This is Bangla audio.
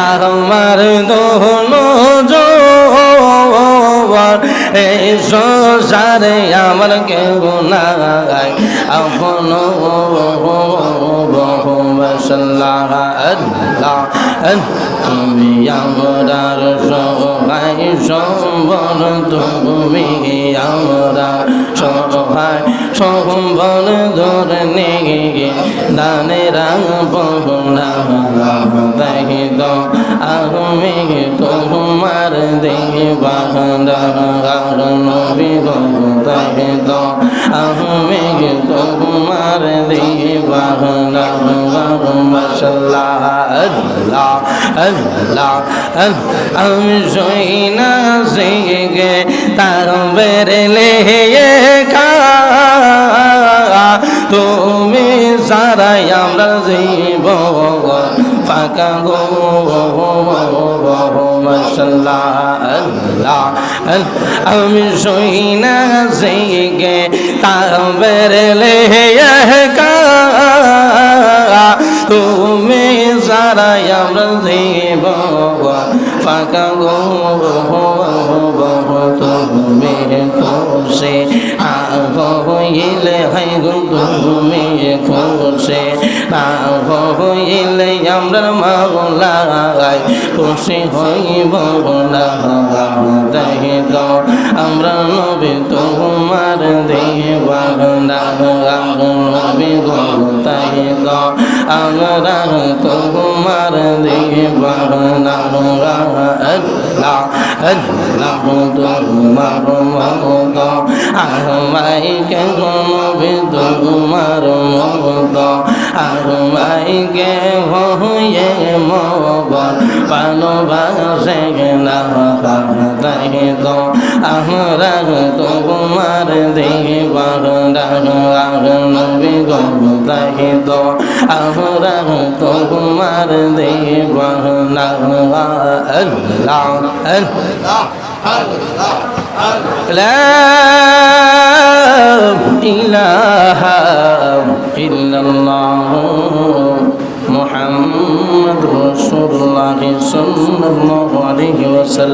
আমার দোনো জোয়ার এই সংসারে আমার কেউ নাই আপন মশাল্লাহ আল্লাহ তুমি আমরার সহায় সম্বল তুমি আমরা সম্বল ধরে নিয়ে দানের বহুনা দেহিত আমি তোমার দেবাহ নবী দেহিত আমি তোমার দেবাহ মশাল্লাহ আল্লাহ আল্লাহ আমি সই না সিগে তার বেরলে সারাই আমরা জীব। ফাঁকা গো, মশাল্লাহ আল্লাহ আমি সই না সিগে তার বেরলে তুমি সারাই আমরা জীব। ফাঁকা গো, তুমি তুমি খুশি না হইলে আমরা মাওলাই খুশি হইব না দেহি তো আমরা নবী তোমার দেবানা নবী গো। তাই তো আমরা তোমার দেবানা আল্লাহ আল্লাহ তোমার মত আমাই কে নবী তোমার কে হয়ে মবর ভালোবাসে না তো? আমরা তোমার দেবার নবী গো তাই তো। আমরা তোমার দেবার আল্লাহ আল্লাহ لا الله عليه وسلم